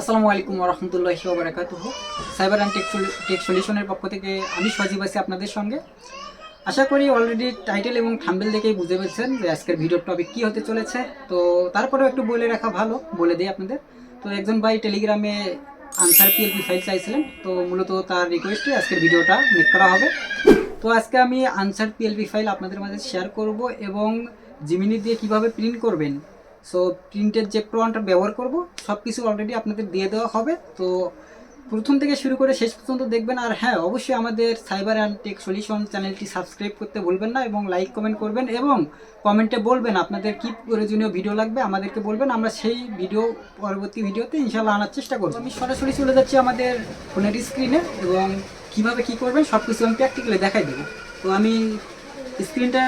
আসসালামু আলাইকুম রহমতুল্লাহি ওবরাকাতুহ সাইবার অ্যান্ড টেক টেক সলিউশনের পক্ষ থেকে আমি সজীব আছি আপনাদের সঙ্গে। আশা করি অলরেডি টাইটেল এবং থাম্বেল দেখেই বুঝে পেরেছেন যে আজকের ভিডিওর টপিক কী হতে চলেছে। তো তারপরেও একটু বলে রাখা ভালো, বলে দিই আপনাদের। তো একজন ভাই টেলিগ্রামে আনসার পিএলপি ফাইল চাইছিলেন, তো মূলত তার রিকোয়েস্টে আজকের ভিডিওটা মেক করা হবে। তো আজকে আমি আনসার পিএলপি ফাইল আপনাদের মাঝে শেয়ার করব এবং জিমিনি দিয়ে কীভাবে প্রিন্ট করবেন সো প্রিন্টের যে প্রোয়ানটা ব্যবহার করব সব কিছু অলরেডি আপনাদের দিয়ে দেওয়া হবে। তো, প্রথম থেকে শুরু করে শেষ পর্যন্ত দেখবেন। আর হ্যাঁ অবশ্যই আমাদের সাইবার অ্যান্ড টেক সলিউশন চ্যানেলটি সাবস্ক্রাইব করতে ভুলবেন না এবং লাইক কমেন্ট করবেন এবং কমেন্টে বলবেন আপনাদের কী প্রয়োজনীয় ভিডিও লাগবে, আমাদেরকে বলবেন। আমরা সেই ভিডিও পরবর্তী ভিডিওতে ইনশাল্লাহ আনার চেষ্টা করব। আমি সরাসরি চলে যাচ্ছি আমাদের ফোনের স্ক্রিনে এবং কীভাবে কি করবেন সব কিছু আমি প্র্যাকটিক্যালি দেখাই দেবো। তো আমি স্ক্রিনটা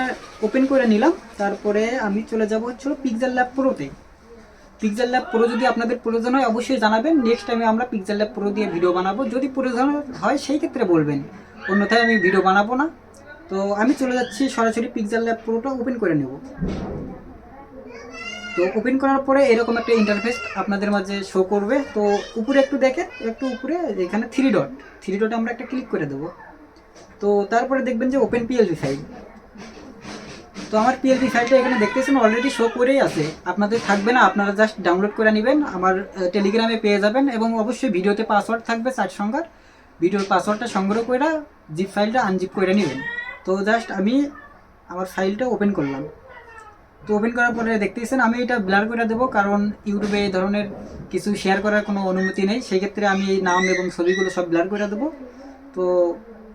ওপেন করে নিলাম, তারপরে আমি চলে যাব হচ্ছে পিকজেল ল্যাব প্রোতে পিকজেল ল্যাব প্রো যদি আপনাদের প্রয়োজন হয়, অবশ্যই জানাবেন। নেক্সট টাইমে আমরা পিকজেল ল্যাব প্রো দিয়ে ভিডিও বানাবো। যদি প্রয়োজন হয়, সেই ক্ষেত্রে বলবেন। অন্যথায় আমি ভিডিও বানাবো না। তো আমি চলে যাচ্ছি সরাসরি পিকজেল ল্যাব প্রোটা ওপেন করে নেব। তো ওপেন করার পরে এরকম একটা ইন্টারফেস আপনাদের মাঝে শো করবে। তো উপরে একটু দেখেন, একটু উপরে এখানে থ্রি ডট থ্রি ডটে আমরা একটা ক্লিক করে দেবো। তো তারপরে দেখবেন যে ওপেন পিএলপি ফাইল তো আমার পিএলপি ফাইলটা এখানে দেখতেছেন অলরেডি শো করেই আছে। আপনাদের থাকবে না, আপনারা জাস্ট ডাউনলোড করে নেবেন, আমার টেলিগ্রামে পেয়ে যাবেন এবং অবশ্যই ভিডিওতে পাসওয়ার্ড থাকবে চার সংখ্যার। ভিডিওর পাসওয়ার্ডটা সংগ্রহ করে জিপ ফাইলটা আনজিপ করে নেবেন। তো জাস্ট আমি আমার ফাইলটা ওপেন করলাম। তো ওপেন করার পরে দেখতেছেন, আমি এটা ব্লার করে দেবো, কারণ ইউটিউবে এই ধরনের কিছু শেয়ার করার কোনো অনুমতি নেই। সেক্ষেত্রে আমি এই নাম এবং ছবিগুলো সব ব্লার করে দেবো। তো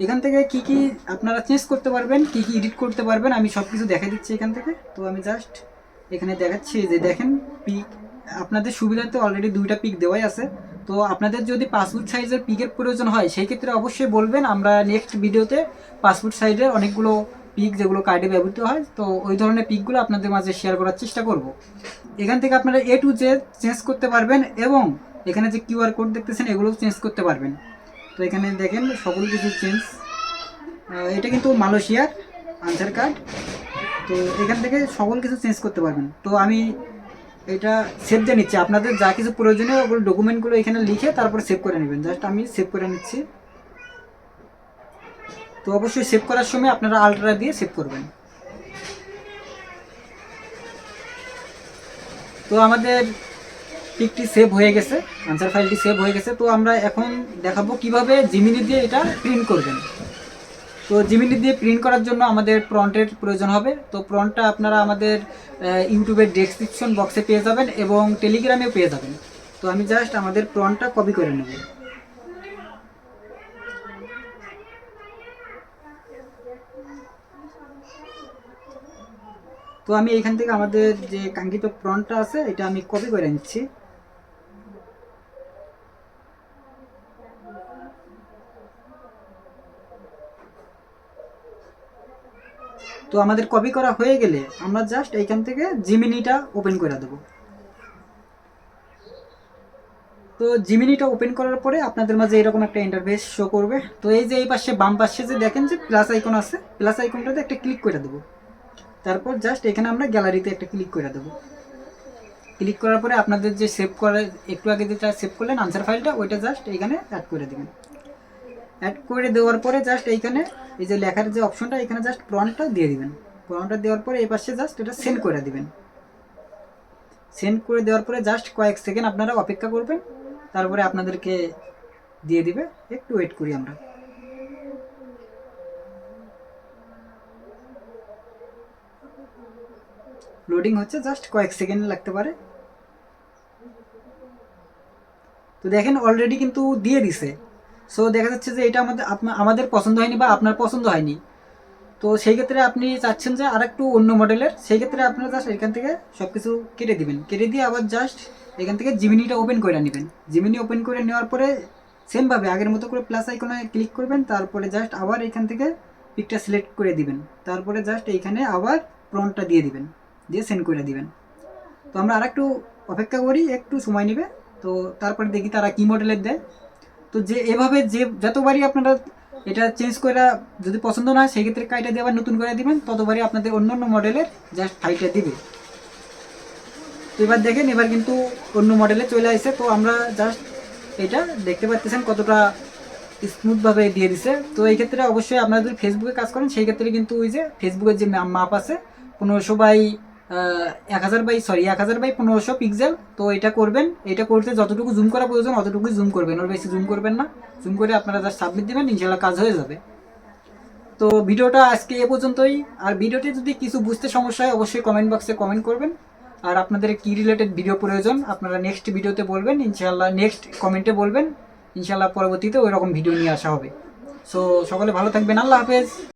এখান থেকে কি কি আপনারা চেঞ্জ করতে পারবেন, কি কি এডিট করতে পারবেন, আমি সব কিছু দেখা দিচ্ছি এখান থেকে। তো আমি জাস্ট এখানে দেখাচ্ছি যে দেখেন পিক আপনাদের সুবিধাতে অলরেডি দুইটা পিক দেওয়াই আছে। তো আপনাদের যদি পাসপোর্ট সাইজের পিকের প্রয়োজন হয়, সেই ক্ষেত্রে অবশ্যই বলবেন, আমরা নেক্সট ভিডিওতে পাসপোর্ট সাইজের অনেকগুলো পিক যেগুলো কার্ডে ব্যবহৃত হয়, তো ওই ধরনের পিকগুলো আপনাদের মাঝে শেয়ার করার চেষ্টা করব। এখান থেকে আপনারা এ টু জে চেঞ্জ করতে পারবেন এবং এখানে যে কিউআর কোড দেখতেছেন, এগুলোও চেঞ্জ করতে পারবেন। তো এখানে দেখেন সকল কিছু চেঞ্জ এটা কিন্তু মালয়েশিয়ার আনসার কার্ড তো এখান থেকে সকল কিছু চেঞ্জ করতে পারবেন। তো আমি এটা সেভ দিয়ে নিচ্ছি। আপনাদের যা কিছু প্রয়োজনীয় ওগুলো ডকুমেন্টগুলো এখানে লিখে তারপরে সেভ করে নেবেন। জাস্ট আমি সেভ করে নিচ্ছি। তো অবশ্যই সেভ করার সময় আপনারা আলট্রা দিয়ে সেভ করবেন। তো আমাদের পিকটি সেভ হয়ে গেছে আনসার ফাইলটি সেভ হয়ে গেছে। তো আমরা এখন দেখাবো কীভাবে জিমিনি দিয়ে এটা প্রিন্ট করবেন। তো জিমিনি দিয়ে প্রিন্ট করার জন্য আমাদের প্রন্টের প্রয়োজন হবে। তো প্রন্টটা আপনারা আমাদের ইউটিউবের ডেসক্রিপশন বক্সে পেয়ে যাবেন এবং টেলিগ্রামেও পেয়ে যাবেন। তো আমি জাস্ট আমাদের প্রন্টটা কপি করে নেব। তো আমি এখান থেকে আমাদের যে কাঙ্ক্ষিত প্রন্টটা আছে, এটা আমি কপি করে নিচ্ছি। তো আমাদের কপি করা হয়ে গেলে আমরা জাস্ট এইখান থেকে জিমিনিটা ওপেন করে দেবো। তো জিমিনিটা ওপেন করার পরে আপনাদের মাঝে এরকম একটা ইন্টারভেস শো করবে। তো এই যে এই পাশে বাম পাশে যে দেখেন যে প্লাস আইকন আছে প্লাস আইকনটাতে একটা ক্লিক করে দেবো। তারপর জাস্ট এখানে আমরা গ্যালারিতে একটা ক্লিক করে দেবো। ক্লিক করার পরে আপনাদের যে সেভ করে, একটু আগে যেটা সেভ করলেন আনসার ফাইলটা ওইটা জাস্ট এইখানে অ্যাড করে দেবেন। অ্যাড করে দেওয়ার পরে জাস্ট এইখানে এই যে লেখার যে অপশনটা এখানে জাস্ট প্রনটা দিয়ে দিবেন। প্রনটা দেওয়ার পরে এই পাশে জাস্ট এটা সেন্ড করে দিবেন। সেন্ড করে দেওয়ার পরে জাস্ট কয়েক সেকেন্ড আপনারা অপেক্ষা করবেন, তারপরে আপনাদেরকে দিয়ে দিবে। একটু ওয়েট করি আমরা। লোডিং হচ্ছে জাস্ট কয়েক সেকেন্ড লাগতে পারে। তো দেখেন অলরেডি কিন্তু দিয়ে দিছে। সো দেখা যাচ্ছে যে এটা আমাদের আমাদের পছন্দ হয়নি বা আপনার পছন্দ হয়নি। তো সেই ক্ষেত্রে আপনি চাচ্ছেন যে আর একটু অন্য মডেলের সেই ক্ষেত্রে আপনারা জাস্ট এখান থেকে সব কিছু কেটে দিবেন। কেটে দিয়ে আবার জাস্ট এখান থেকে জিমিনিটা ওপেন করে নেবেন। জিমিনি ওপেন করে নেওয়ার পরে সেমভাবে আগের মতো করে প্লাস আইকনে ক্লিক করবেন, তারপরে জাস্ট আবার এখান থেকে পিকটা সিলেক্ট করে দিবেন। তারপরে জাস্ট এইখানে আবার প্রনটা দিয়ে দিবেন, দিয়ে সেন্ড করে দিবেন। তো আমরা আর একটু অপেক্ষা করি, একটু সময় নেবে। তো তারপরে দেখি তারা কী মডেলের দেয়। তো যে এভাবে যে যতবারই আপনারা এটা চেঞ্জ করে যদি পছন্দ না হয় সেই ক্ষেত্রে কাইটা দিয়ে আবার নতুন করে দিবেন, ততবারই আপনাদের অন্য অন্য মডেলের জাস্ট ফাইলটা দিবে। তো এবার দেখেন, এবার কিন্তু অন্য মডেলে চলে আসছে তো আমরা জাস্ট এটা দেখতে পাচ্ছেন কতটা স্মুথভাবে দিয়ে দিছে। তো এই ক্ষেত্রে অবশ্যই আপনারা যদি ফেসবুকে কাজ করেন, সেই ক্ষেত্রে কিন্তু ওই যে ফেসবুকের যে মাপ আছে, পনেরোশো বাই এক হাজার বাই সরি এক হাজার বাই পনেরোশো পিক্সেল তো এটা করবেন, এটা করতে যতটুকু জুম করা প্রয়োজন, অতটুকুই জুম করবেন, ওর বেশি জুম করবেন না। জুম করে আপনারা জাস্ট সাবমিট দেবেন ইনশাল্লাহ কাজ হয়ে যাবে। তো ভিডিওটা আজকে এ পর্যন্তই। আর ভিডিওতে যদি কিছু বুঝতে সমস্যা হয়, অবশ্যই কমেন্ট বক্সে কমেন্ট করবেন। আর আপনাদের কি রিলেটেড ভিডিও প্রয়োজন, আপনারা নেক্সট ভিডিওতে বলবেন ইনশাল্লাহ নেক্সট কমেন্টে বলবেন। ইনশাল্লাহ পরবর্তীতে ওই রকম ভিডিও নিয়ে আসা হবে। সো সকলে ভালো থাকবেন, আল্লাহ হাফেজ।